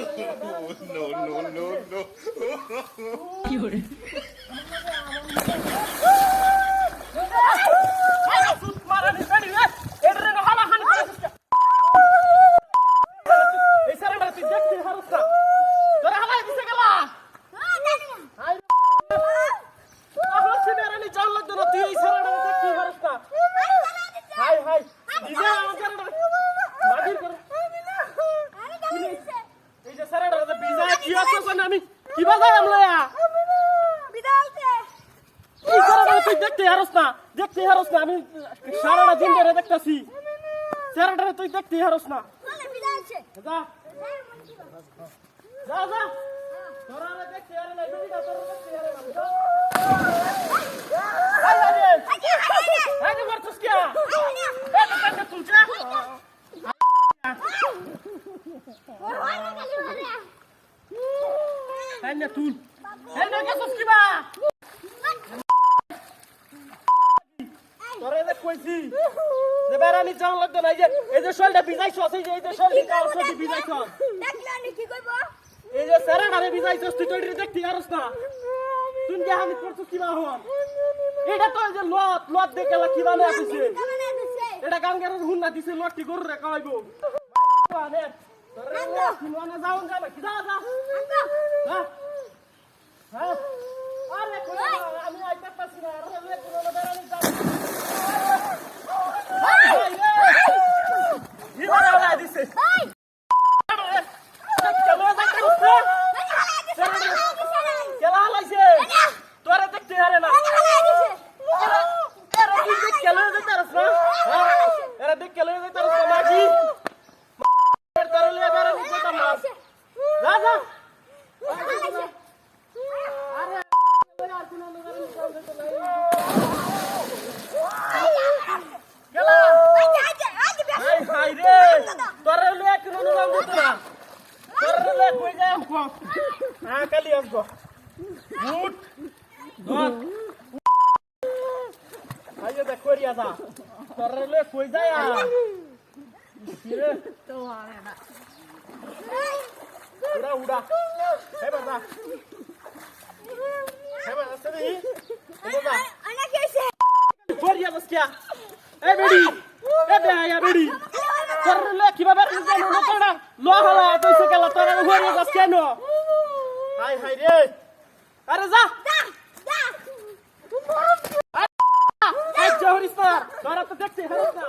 no, no, no, no. এই সারাটা তুই দেখতে হারস না তোরা হালাই দিছে গেলা হাই হচ্ছে বেরানি জান লাগতো না তুই এই সারাটা দেখতে হারস না হাই হাই দিদে আমার সারাটা মাগির করে এই যে সারাটা যে বিজা কি আছে না আমি কি বাজাই আমলায়া তুই দেখতে হারস দেখতে হারস আমি সারাটা দিন দেখতাছি। সারাটা তুই দেখতে হারস না। যা। না কে সস কি বা তোরা এদের কইছি যে বেরানি যাওয়া লাগতো না এই যে যে শরীরটা ভিজাইছস এই যে এই যে শরীরটা কাল শরীর ভিজাইছস? এই যে স্যারেনারে ভিজাইছস তুই তো এটা দেখতে পারস না। তুই যে আমি করছিস কি বা হন এটা তো যে লত লত দেখে লা কি বানায় দিছে? এটা গাঙ্গের হুন না দিছে লত কি গরু রে কইবো আনে তোরে কিনওয়ানা যাওন যাবে কি? যা যা। হ্যাঁ হ্যাঁ আরে কই না, আমি আইতে পারছি না আরে লে কোন না বেরানি যাও হাই হাই রে ইবারা আলা দিছে চলো যাইতে উঠো কেলা লাইছে তোরে দেখতে হারে না এরা কি দেখ কেলা যাইতে রস না এরা দেখ কেলা যাইতে রস না মাগি এর তরলে এবারে নিতে তো মার যা যা আরে আর কোন নগরে নিতে যেতে নাই কেলা হাই হাই রে তোরে লে কোন নগরে নিতে না তোরে লে কই যাই হ্যাঁ কালি আমকো করিয়া যা তোরে লে কই যাই আ কি রে? উড়া উড়া। হে বাবা। হে বাবা সবই হে বাবা। করিয়া বস কিয়া এ বেডি, এ বে আয়া বেডি। তোরে লে কীভাবে গেল তোরে করিয়া বস কেন? হাই হাই রে। আরে যা। এই জহরি স্যার তোরা তো দেখতে হারিস না